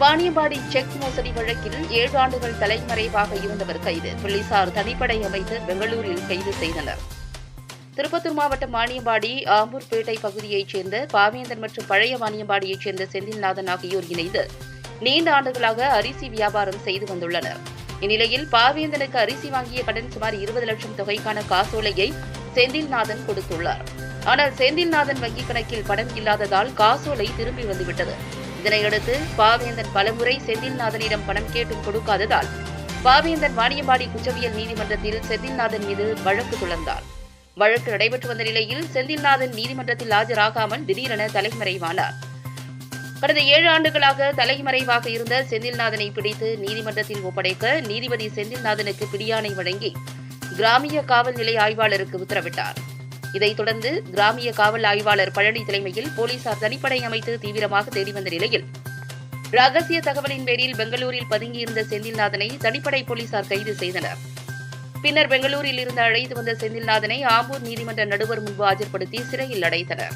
Vaniyambadi check மோசடி வழக்கில் ஏழு ஆண்டுகள் தலைமறைவாக இருந்தவர் கைது. போலீசார் தனிப்படை அமைத்து பெங்களூரில் கைது செய்தனர். திருப்பத்தூர் மாவட்டம் வாணியம்பாடி ஆம்பூர்பேட்டை பகுதியைச் சேர்ந்த பாவேந்தன் மற்றும் பழைய வாணியம்பாடியைச் சேர்ந்த செந்தில்நாதன் ஆகியோர் இணைந்து நீண்ட ஆண்டுகளாக அரிசி வியாபாரம் செய்து வந்துள்ளனர். இந்நிலையில் பாவேந்தனுக்கு அரிசி வாங்கிய கடன் சுமார் இருபது லட்சம் தொகைக்கான காசோலையை செந்தில்நாதன் கொடுத்துள்ளார். ஆனால் செந்தில்நாதன் வங்கிக் கணக்கில் பணம் இல்லாததால் காசோலை திரும்பி வந்துவிட்டது. இதனையடுத்து பாவேந்தன் பலமுறை செந்தில்நாதனிடம் பணம் கேட்டும் கொடுக்காததால் பாவேந்தன் வாணியம்பாடி குற்றவியல் நீதிமன்றத்தில் செந்தில்நாதன் மீது வழக்கு தொடர்ந்தார் வழக்கு நடைபெற்று வந்த நிலையில் செந்தில்நாதன் நீதிமன்றத்தில் ஆஜராகாமல் திடீரென தலைமறைவானார். கடந்த ஏழு ஆண்டுகளாக தலைமறைவாக இருந்த செந்தில்நாதனை பிடித்து நீதிமன்றத்தில் ஒப்படைக்க நீதிபதி செந்தில்நாதனுக்கு பிடியாணை வழங்கி கிராமிய காவல் நிலைய ஆய்வாளருக்கு உத்தரவிட்டார். இதைத் தொடர்ந்து கிராமிய காவல் ஆய்வாளர் பழனி தலைமையில் போலீசார் தனிப்படை அமைத்து தீவிரமாக தேடி வந்த நிலையில் ரகசிய தகவலின் பேரில் பெங்களூரில் பதுங்கியிருந்த செந்தில்நாதனை தனிப்படை போலீசார் கைது செய்தனர். பின்னர் பெங்களூரில் இருந்து அழைத்து வந்த செந்தில்நாதனை ஆம்பூர் நீதிமன்ற நடுவர் முன்பு ஆஜர்படுத்தி சிறையில் அடைத்தனர்.